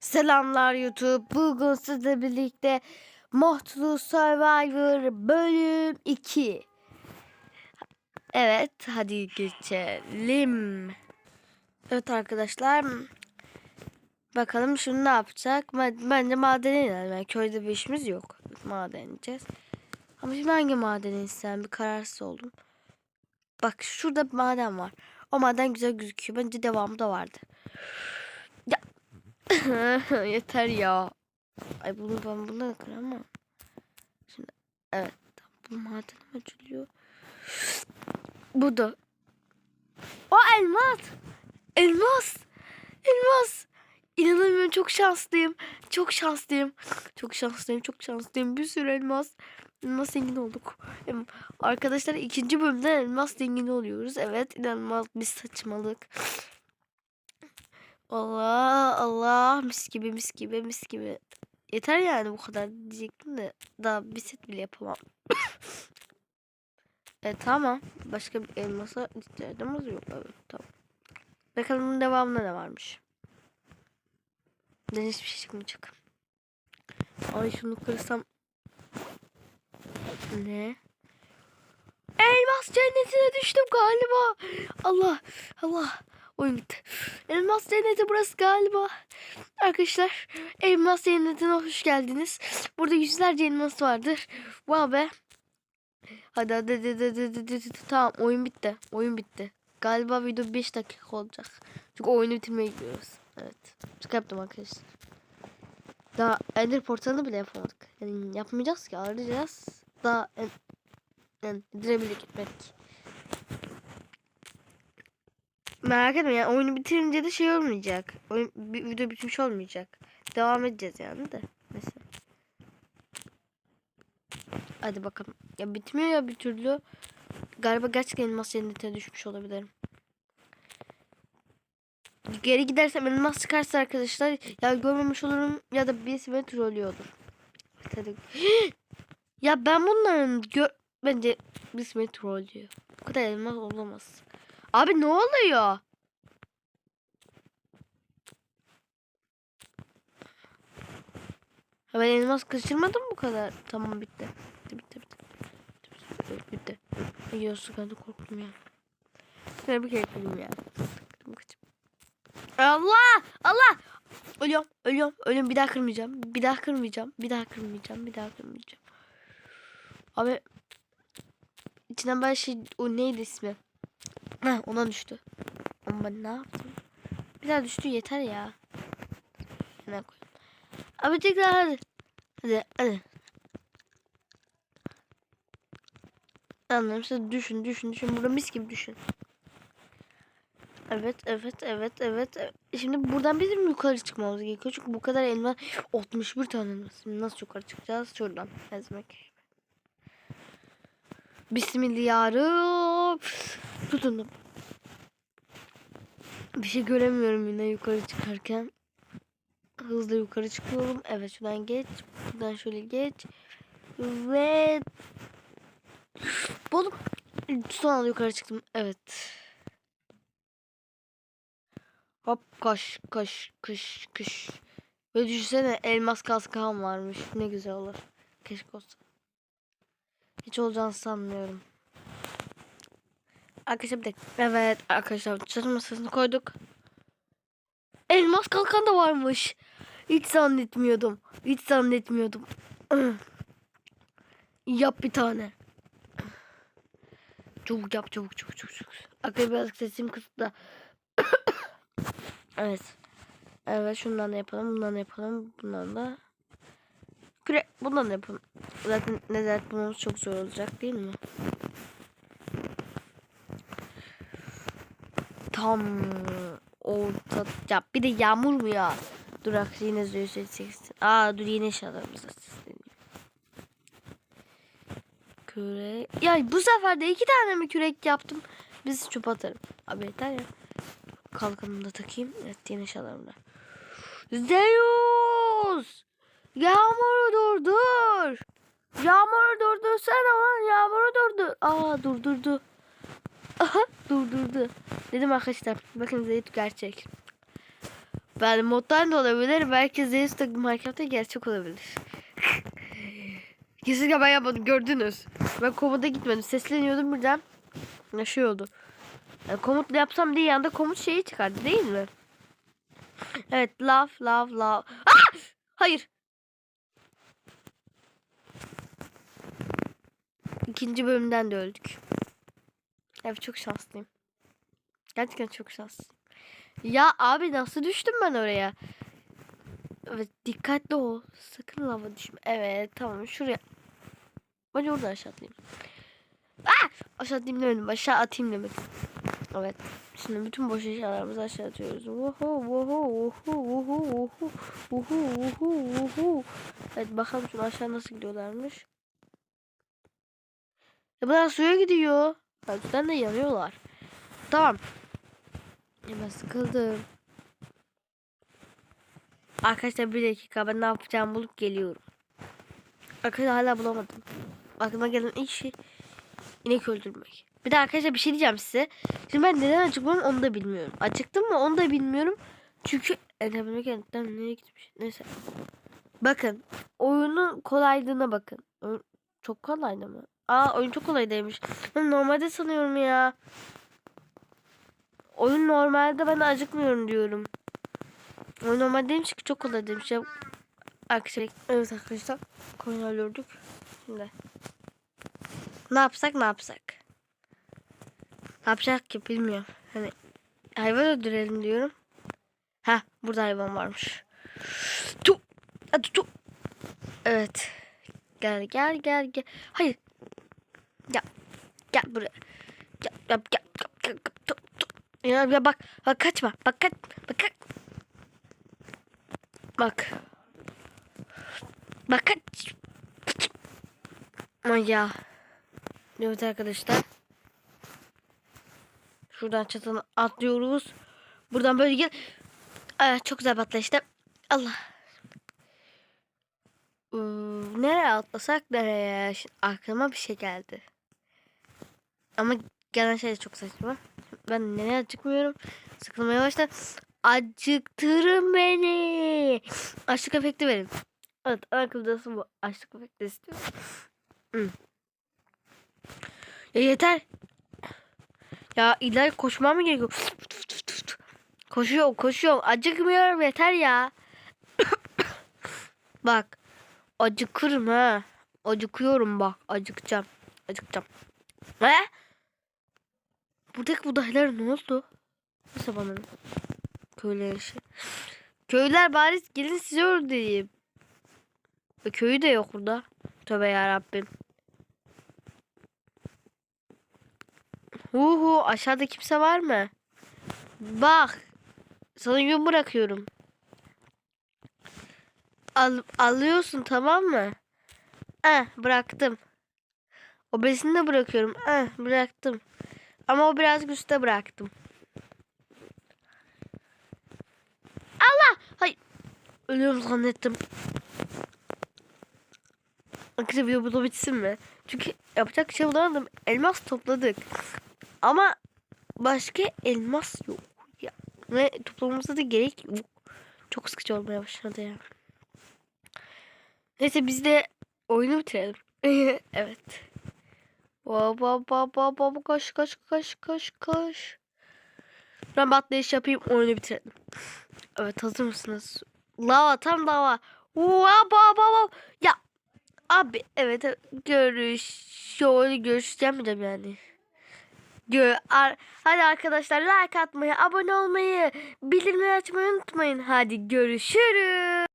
Selamlar YouTube. Bugün sizle birlikte Mutlu Survivor bölüm 2. Evet, hadi geçelim. Evet arkadaşlar. Bakalım şimdi ne yapacak? Ben, bence madene inelim. Yani köyde bir işimiz yok. Maden ineceğiz. Ama şimdi hangi madene insem bir kararsız oldum. Bak şurada bir maden var. O maden güzel gözüküyor. Bence devamı da vardı. Yeter ya. Ay bunu ben bundan kıramam. Şimdi evet. Bu maden mi açılıyor? Bu da. O elmas. Elmas. Elmas. İnanamıyorum çok şanslıyım. Çok şanslıyım. Çok şanslıyım. Çok şanslıyım. Bir sürü elmas. Elmas zengin olduk. Arkadaşlar ikinci bölümde elmas zengini oluyoruz. Evet inanılmaz bir saçmalık. Allah Allah mis gibi mis gibi mis gibi. Yeter yani bu kadar diyecektim de daha bir set bile yapamam. e tamam. Başka bir elmasa ihtiyacımız yok. Evet tamam. Bakalım devamında ne varmış. Ben hiçbir şey çıkmayacak. Ay şunu kırsam. Ne? Elmas cennetine düştüm galiba. Allah Allah. Oyun bitti. Elmas cenneti burası galiba. Arkadaşlar elmas cennetine hoş geldiniz. Burada yüzlerce elmas vardır. Wow be. Hadi hadi hadi hadi hadi, hadi, hadi. Tamam oyun bitti. Oyun bitti. Galiba video 5 dakika olacak. Çünkü oyunu bitirmeye gidiyoruz. Evet. Çık yaptım arkadaşlar. Daha Ender portalını bile yapamadık. Yani yapmayacağız ki arayacağız. Daha en, en, direbilir Merak etme yani oyunu bitirince de şey olmayacak. Oyun, video bitmiş olmayacak. Devam edeceğiz yani de. Mesela. Hadi bakalım. Ya bitmiyor ya bir türlü. Galiba gerçekten elmas cennetine düşmüş olabilirim. Geri gidersem elmas çıkarsa arkadaşlar ya görmemiş olurum ya da birisi beni trollüyordur. Ya ben bunların gör bence birisi beni trollüyor. Bu kadar elmas olamaz. Abi ne oluyor? Ben elmas kaçırmadım bu kadar. Tamam bitti. Bitti bitti bitti. Bitti. bitti, bitti. Yosu kadar korktum ya. Ben bir kere korktum ya. Allah! Allah! Ölüyorum, ölüyorum, ölüyorum. Bir daha kırmayacağım. Bir daha kırmayacağım. Bir daha kırmayacağım. Bir daha kırmayacağım. Abi içinden böyle şey o neydi ismi? Heh, ona düştü. Ama ben ne yaptım? Bir daha düştü yeter ya. Ne koy. Abi tekrar hadi. Hadi hadi. Anlarım siz düşün düşün düşün. Burada mis gibi düşün. Evet evet evet evet. Şimdi buradan bizim yukarı çıkmamız gerekiyor. Çünkü bu kadar elma 61 tane elma. Şimdi nasıl yukarı çıkacağız? Şuradan ezmek. Bismillahirrahmanirrahim. Tutundum. Bir şey göremiyorum yine yukarı çıkarken. Hızlı yukarı çıkıyorum. Evet şuradan geç. Buradan şöyle geç. Ve... Oğlum son yukarı çıktım. Evet. Hop koş koş kış kış. Ve düşünsene elmas kaskan varmış. Ne güzel olur. Keşke olsa. Hiç olacağını sanmıyorum. Arkadaşlar bir dakika. Evet arkadaşlar çatı masasını koyduk. Elmas kalkan da varmış. Hiç zannetmiyordum. Hiç zannetmiyordum. yap bir tane. Çabuk yap çabuk çabuk çabuk. çabuk. Arkadaşlar birazcık sesim kısıtlı. evet. Evet şundan da yapalım. Bundan da yapalım. Bundan da. Küre bundan da yapalım. Zaten nezaret bulmamız çok zor olacak değil mi? Tam orta ya bir de yağmur mu ya? Dur bak yine zor seçeceksin. Aa dur yine eşyalarımızı sesleniyor. Kürek. Ya bu sefer de iki tane mi kürek yaptım? Biz çöp atarım. Abi yeter ya. Kalkanımı da takayım. Evet yine eşyalarımda. Zeus! Yağmuru durdur. Yağmuru durdursana lan. Yağmuru durdur. Aa durdurdu. Aha durdurdu. Dedim arkadaşlar. Bakın Zeyt gerçek. Ben moddan da olabilir. Belki Zeus da Minecraft'ta gerçek olabilir. Kesinlikle ben yapmadım gördünüz. Ben komuta gitmedim. Sesleniyordum birden. Ne şey oldu. Yani komutla yapsam diye yanda komut şeyi çıkardı değil mi? Evet love love love. Ah! Hayır. İkinci bölümden de öldük. Evet çok şanslıyım. Gerçekten çok şanslıyım. Ya abi nasıl düştüm ben oraya? Evet dikkatli ol. Sakın lava düşme. Evet tamam şuraya. Ben oradan aşağı atlayayım. Ah! Aşağı atlayayım demedim. Aşağı atayım demek. Evet. Şimdi bütün boş eşyalarımızı aşağı atıyoruz. Vuhu vuhu vuhu vuhu vuhu vuhu vuhu vuhu. Evet bakalım şimdi aşağı nasıl gidiyorlarmış. Ya bunlar suya gidiyor. Önceden de yanıyorlar. Tamam. Ben sıkıldım. Arkadaşlar bir dakika ben ne yapacağımı bulup geliyorum. Arkadaşlar hala bulamadım. Aklıma gelen ilk şey inek öldürmek. Bir de arkadaşlar bir şey diyeceğim size. Şimdi ben neden acıkmıyorum onu da bilmiyorum. Acıktım mı onu da bilmiyorum. Çünkü enemine kentten nereye gitmiş. Neyse. Bakın. Oyunun kolaylığına bakın. Çok kolaydı mı? Aa oyun çok kolaydaymış. Normalde sanıyorum ya. Oyun normalde ben acıkmıyorum diyorum. Oyun normal demiş ki çok kolay demiş ya. Arkadaşlar evet arkadaşlar koyun öldürdük. Şimdi ne yapsak ne yapsak. Ne yapacak ki bilmiyorum. Hani hayvan öldürelim diyorum. Ha burada hayvan varmış. Tu. Hadi tu. Evet. Gel gel gel gel. Hayır. Gel. Gel buraya. Gel gel gel. gel, gel, gel. Ya, ya bak bak kaçma. Bak kaç. Bak kaç. Bak. Bak kaç. Ay ya. Evet arkadaşlar. Şuradan çatını atlıyoruz. Buradan böyle gel. Aa, çok güzel bir atlayıştı. Allah. Ee, nereye atlasak nereye? Şimdi aklıma bir şey geldi. Ama gelen şey de çok saçma. Ben nereye acıkmıyorum. Sıkılmaya başladım. Acıktırın beni. Açlık efekti verin. Evet arkadaşım bu. Açlık efekti istiyor. Hı. Ya yeter. Ya iler koşmam mı gerekiyor? Koşuyorum koşuyorum. Acıkmıyorum yeter ya. bak. Acıkırım ha. Acıkıyorum bak. Acıkacağım. Acıkacağım. Ne? Buradaki budaylar ne oldu? Nasıl bana? Köyler işi. Köyler bari gelin size öldüreyim. E, köyü de yok burada. Tövbe yarabbim. Hu hu aşağıda kimse var mı? Bak. Sana yün bırakıyorum. Al, alıyorsun tamam mı? Eh bıraktım. O besini de bırakıyorum. Eh bıraktım. Ama o biraz üstte bıraktım. Allah! Hay. Ölüyorum zannettim. Arkadaşlar video burada bitsin mi? Çünkü yapacak şey bulamadım. Elmas topladık. Ama başka elmas yok. Ya. Ve toplamamıza da gerek yok. Çok sıkıcı olmaya başladı ya. Neyse biz de oyunu bitirelim. evet. Baba baba baba koş koş koş koş koş. Ben bir atlayış yapayım oyunu bitirelim. Evet hazır mısınız? Lava tam lava. Baba baba. Ya abi evet görüş şöyle görüşeceğim yani. Gö ar Hadi arkadaşlar like atmayı, abone olmayı, bildirimleri açmayı unutmayın. Hadi görüşürüz.